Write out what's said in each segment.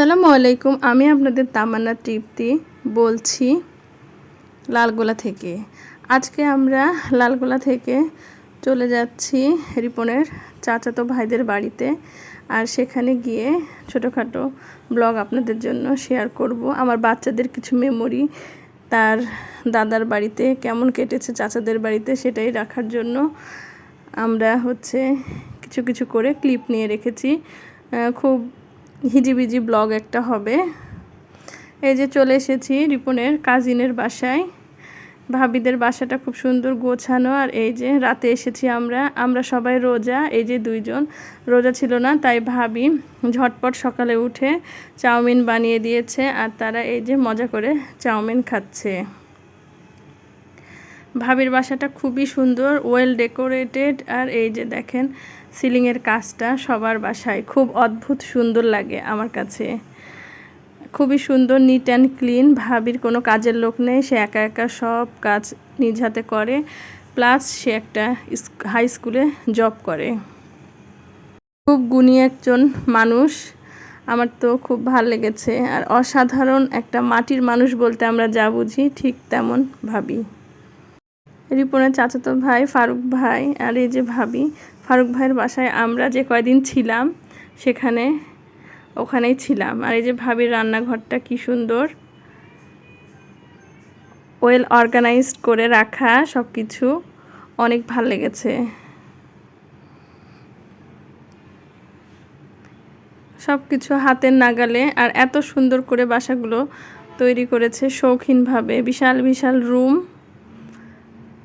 আসসালামু আলাইকুম, আমি আপনাদের তামান্না তৃপ্তি বলছি লালগোলা থেকে। আজকে আমরা লালগোলা থেকে চলে যাচ্ছি রিপনের চাচাতো ভাইদের বাড়িতে আর সেখানে গিয়ে ছোটোখাটো ব্লগ আপনাদের জন্য শেয়ার করব। আমার বাচ্চাদের কিছু মেমোরি তার দাদার বাড়িতে কেমন কেটেছে চাচাদের বাড়িতে সেটাই রাখার জন্য আমরা হচ্ছে কিছু কিছু করে ক্লিপ নিয়ে রেখেছি। খুব হিজিবিজি ব্লগ একটা হবে। এই যে চলে এসেছি রিপনের কাজিনের বাসায়। ভাবিদের বাসাটা খুব সুন্দর গোছানো আর এই যে রাতে এসেছি আমরা। আমরা সবাই রোজা, এই যে দুইজন। রোজা ছিল না, তাই ভাবি ঝটপট সকালে উঠে চাউমিন বানিয়ে দিয়েছে আর তারা এই যে মজা করে চাউমিন খাচ্ছে। ভাবির বাসাটা খুবই সুন্দর ওয়েল ডেকোরেটেড আর এই যে দেখেন সিলিংয়ের কাজটা সবার বাসায়। খুব অদ্ভুত সুন্দর লাগে আমার কাছে। খুবই সুন্দর নিট অ্যান্ড ক্লিন ভাবির কোনো কাজের লোক নেই, সে একা একা সব কাজ নিজ হাতে করে। প্লাস সে একটা হাই স্কুলে জব করে। খুব গুণী একজন মানুষ। আমার তো খুব ভালো লেগেছে। আর অসাধারণ একটা মাটির মানুষ বলতে আমরা যা বুঝি, ঠিক তেমন ভাবি। রিপনের চাচাতো ভাই, ফারুক ভাই আর এই যে ভাবি। ফারুক ভাইয়ের বাসায় আমরা যে কয়দিন ছিলাম, সেখানে, ওখানেই ছিলাম। আর এই যে ভাবির রান্নাঘরটা কি সুন্দর। ওয়েল অর্গানাইজড করে রাখা সব কিছু অনেক ভালো লেগেছে। সব কিছু হাতের নাগালে আর এত সুন্দর করে বাসাগুলো তৈরি করেছে শৌখিনভাবে। বিশাল বিশাল রুম।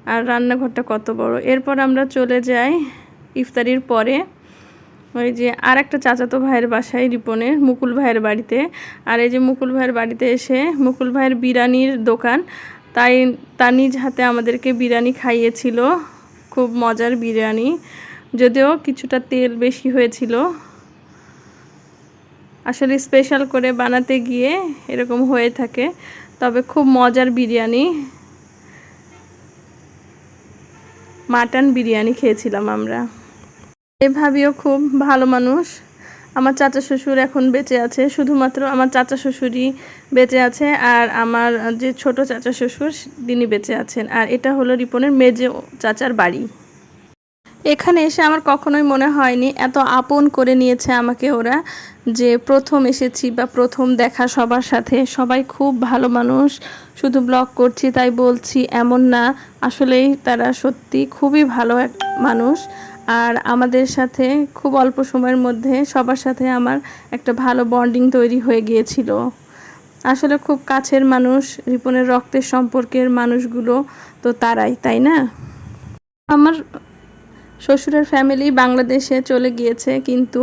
আর রান্নাঘরটা কত বড়। এরপর আমরা চলে যাই ইফতারির পরে। ওই যে আর একটা চাচাতো ভাইয়ের বাসায় রিপনের, মুকুল ভাইয়ের বাড়িতে। আর এই যে মুকুল ভাইয়ের বাড়িতে এসে মুকুল ভাইয়ের বিরিয়ানির দোকান। তাই তার নিজ হাতে আমাদেরকে বিরিয়ানি খাইয়েছিল। খুব মজার বিরিয়ানি। যদিও কিছুটা তেল বেশি হয়েছিল। আসলে স্পেশাল করে বানাতে গিয়ে এরকম হয়ে থাকে। তবে খুব মজার বিরিয়ানি। মাটন বিরিয়ানি খেয়েছিলাম আমরা। এভাবেও খুব ভালো মানুষ। আমার চাচা শ্বশুর এখন বেঁচে আছে, শুধুমাত্র আমার চাচা শ্বশুরই বেঁচে আছে আর আমার যে ছোট চাচা শ্বশুর, তিনি বেঁচে আছেন। আর এটা হলো রিপনের মেজে চাচার বাড়ি। এখানে এসে আমার কখনোই মনে হয়নি, এত আপন করে নিয়েছে আমাকে ওরা যে প্রথম এসেছি বা প্রথম দেখা সবার সাথে। সবাই খুব ভালো মানুষ, শুধু ব্লগ করছি তাই বলছি, এমন না। আসলেই তারা সত্যি খুবই ভালো এক মানুষ। আর আমাদের সাথে খুব অল্প সময়ের মধ্যে সবার সাথে আমার একটা ভালো বন্ডিং তৈরি হয়ে গিয়েছিল। আসলে খুব কাছের মানুষ, রিপনের রক্তের সম্পর্কের মানুষগুলো তো তারাই, তাই না? আমার শ্বশুরের ফ্যামিলি বাংলাদেশে চলে গিয়েছে, কিন্তু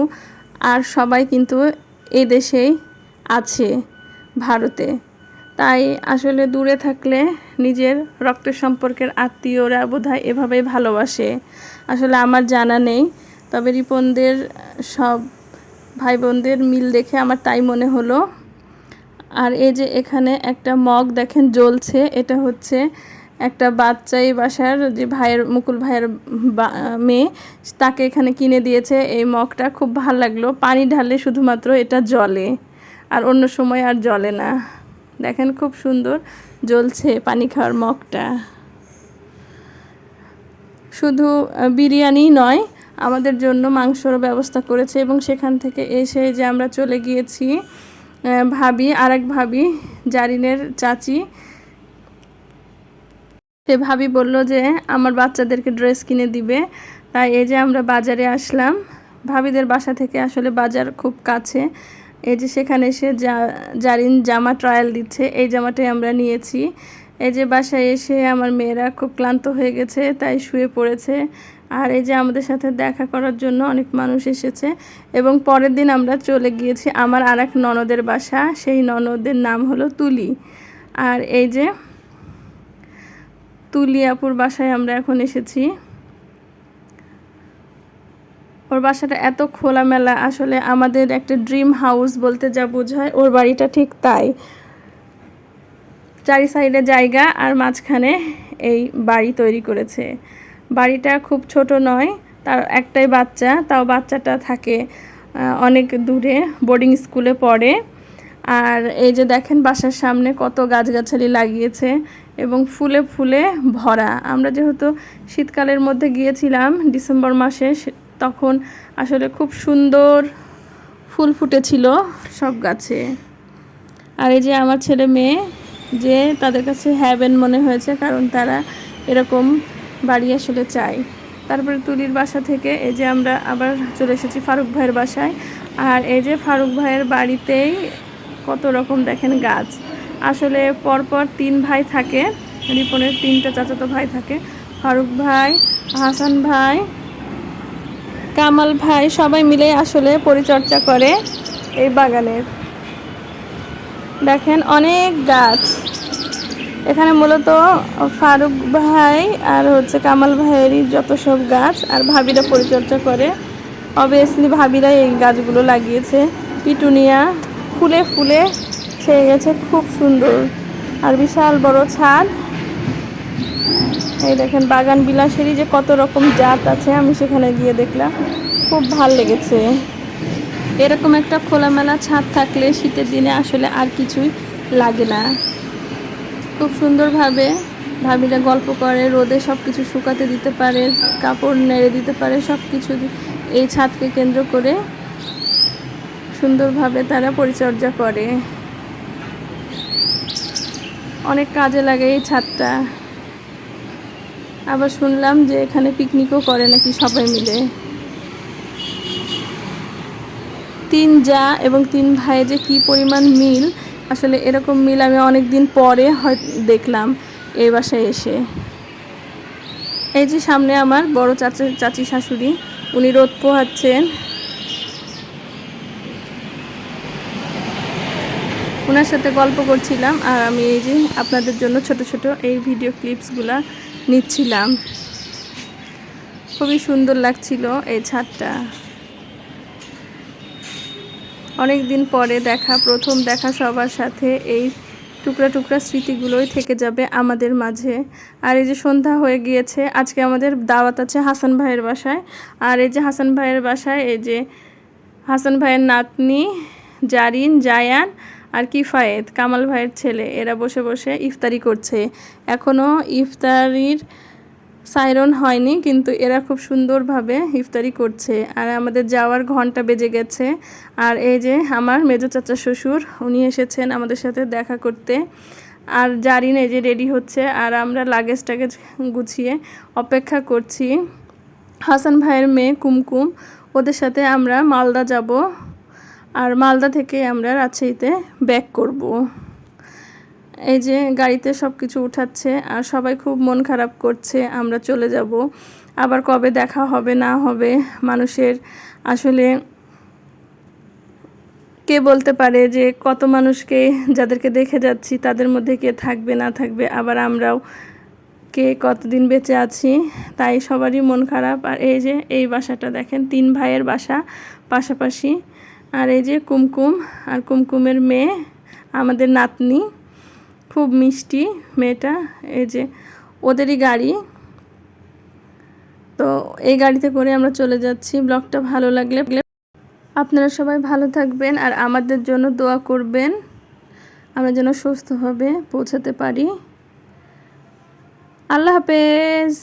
আর সবাই কিন্তু এই দেশেই আছে, ভারতে। তাই আসলে দূরে থাকলে নিজের রক্তের সম্পর্কের আত্মীয়রা বোধহয় এভাবেই ভালোবাসে। আসলে আমার জানা নেই, তবে রিপনদের সব ভাই বোনদের মিল দেখে আমার তাই মনে হলো। আর এই যে এখানে একটা মগ দেখেন জ্বলছে, এটা হচ্ছে একটা বাচ্চা এই বাসার যে ভাইয়ের, মুকুল ভাইয়ের মেয়ে, তাকে এখানে কিনে দিয়েছে। এই মগটা খুব ভালো লাগল। পানি ঢালে শুধুমাত্র এটা জলে। আর অন্য সময় আর জলে না। দেখেন খুব সুন্দর জ্বলছে পানি খাওয়ার মগটা। শুধু বিরিয়ানি নয়, আমাদের জন্য মাংসরও ব্যবস্থা করেছে এবং সেখান থেকে এসে যে আমরা চলে গিয়েছি ভাবি, আরেক ভাবি, জারিনের চাচি সে ভাবি বলল যে, আমার বাচ্চাদেরকে ড্রেস কিনে দিবে। তাই এই যে আমরা বাজারে আসলাম। ভাবিদের বাসা থেকে আসলে বাজার খুব কাছে। এই যে সেখানে এসে জা- জারিন জামা ট্রায়াল দিচ্ছে। এই জামাটাই আমরা নিয়েছি। এই যে বাসায় এসে আমার মেয়েরা খুব ক্লান্ত হয়ে গেছে, তাই শুয়ে পড়েছে। আর এই যে আমাদের সাথে দেখা করার জন্য অনেক মানুষ এসেছে। এবং পরের দিন আমরা চলে গিয়েছি আমার আর এক ননদের বাসা। সেই ননদের নাম হলো তুলি। আর এই যে তুলিয়াপুর বাসায় আমরা এখন এসেছি। ওর বাসাটা এত খোলামেলা, আসলে আমাদের একটা ড্রিম হাউস বলতে যা বোঝায়, ওর বাড়িটা ঠিক তাই। চারি সাইডে জায়গা আর মাঝখানে এই বাড়ি তৈরি করেছে। বাড়িটা খুব ছোট নয়, তার একটাই বাচ্চা, তাও বাচ্চাটা থাকে অনেক দূরে বোর্ডিং স্কুলে পড়ে। আর এই যে দেখেন বাসার সামনে কত গাছগাছালি লাগিয়েছে এবং ফুলে ফুলে ভরা। আমরা যেহেতু শীতকালের মধ্যে গিয়েছিলাম ডিসেম্বর মাসে তখন আসলে খুব সুন্দর ফুল ফুটেছিল সব গাছে। আর এই যে আমার ছেলে মেয়ে, যে তাদের কাছে হ্যাভেন মনে হয়েছে কারণ তারা এরকম বাড়ি আসলে চায়। তারপরে তুলির বাসা থেকে এই যে আমরা আবার চলে এসেছি ফারুক ভাইয়ের বাসায়। আর এই যে ফারুক ভাইয়ের বাড়িতেই কত রকম দেখেন গাছ। আসলে পরপর তিন ভাই থাকে, রিপনের তিনটা চাচাতো ভাই থাকে, ফারুক ভাই, হাসান ভাই, কামাল ভাই, সবাই মিলে আসলে পরিচর্যা করে এই বাগানের। দেখেন অনেক গাছ। এখানে মূলত ফারুক ভাই আর হচ্ছে কামাল ভাইয়েরই যত সব গাছ আর ভাবিরা পরিচর্যা করে। অবভিয়াসলি ভাবিরা এই গাছগুলো লাগিয়েছে। পিটুনিয়া, ফুলে ফুলে ছেয়ে গেছে, খুব সুন্দর। আর বিশাল বড় ছাদ। এই দেখেন, বাগান বিলাসেরই যে কত রকম জাত আছে, আমি সেখানে গিয়ে দেখলাম। খুব ভালো লেগেছে। এরকম একটা খোলামেলা ছাদ থাকলে শীতের দিনে আসলে আর কিছুই লাগে না। খুব সুন্দরভাবে ভাবিরা গল্প করে, রোদে সব কিছু শুকাতে দিতে পারে, কাপড় নেড়ে দিতে পারে সব কিছু এই ছাদকে কেন্দ্র করে সুন্দরভাবে তারা পরিচর্যা করে। অনেক কাজে লাগে এই ছাদটা। আবার শুনলাম যে এখানে পিকনিকও করে নাকি সবাই মিলে। তিন যা এবং তিন ভাই যে কি পরিমাণ মিল, আসলে এরকম মিল আমি অনেক দিন পরে হয় দেখলাম এই বাসায় এসে। এই যে সামনে আমার বড় চাচা, চাচি শাশুড়ি, উনি রোদ পোহাচ্ছেন। ওনার সাথে গল্প করছিলাম আর আমি এই যে আপনাদের জন্য ছোট ছোট এই ভিডিও ক্লিপসগুলা নিচ্ছিলাম। খুবই সুন্দর লাগছিল এই ছাদটা। অনেক দিন পরে দেখা, প্রথম দেখা সবার সাথে এই টুকরা টুকরা স্মৃতিগুলোই থেকে যাবে আমাদের মাঝে। আর এই যে সন্ধ্যা হয়ে গিয়েছে, আজকে আমাদের দাওয়াত আছে হাসান ভাইয়ের বাসায়। আর এই যে হাসান ভাইয়ের বাসায় এই যে হাসান ভাইয়ের নাতনি জারিন, জায়ান আর কিফায়েত কামাল ভাইয়ের ছেলে। এরা বসে বসে ইফতারি করছে। এখনও ইফতারির সাইরন হয়নি, কিন্তু এরা খুব সুন্দরভাবে ইফতারি করছে। আর আমাদের যাওয়ার ঘণ্টা বেজে গেছে। আর এই যে আমার মেজো চাচা শ্বশুর, উনি এসেছেন আমাদের সাথে দেখা করতে। আর জারিন এই যে রেডি হচ্ছে। আর আমরা লাগেজ টাগেজ গুছিয়ে অপেক্ষা করছি। হাসান ভাইয়ের মেয়ে কুমকুম, ওদের সাথে আমরা মালদা যাব। আর মালদা থেকে আমরা রাজশাহীতে ব্যাক করব। এই যে গাড়িতে সব কিছু উঠাচ্ছে আর সবাই খুব মন খারাপ করছে, আমরা চলে যাব। আবার কবে দেখা হবে, না হবে, মানুষের আসলে কে বলতে পারে যে কত মানুষকে যাদেরকে দেখে যাচ্ছি, তাদের মধ্যে কে থাকবে, না থাকবে, আবার আমরাও কে কতদিন বেঁচে আছি, তাই সবারই মন খারাপ। আর এই যে এই বাসাটা দেখেন, তিন ভাইয়ের বাসা, পাশাপাশি আর এই যে কুমকুম আর কুমকুমের মেয়ে, আমাদের নাতনি, খুব মিষ্টি মেয়েটা, এই যে ওদেরই গাড়ি। তো এই গাড়িতে করে আমরা চলে যাচ্ছি। ব্লগটা ভালো লাগলে আপনারা সবাই ভালো থাকবেন আর আমাদের জন্য দোয়া করবেন। আমরা যেন সুস্থভাবে পৌঁছাতে পারি। আল্লাহ হাফেজ।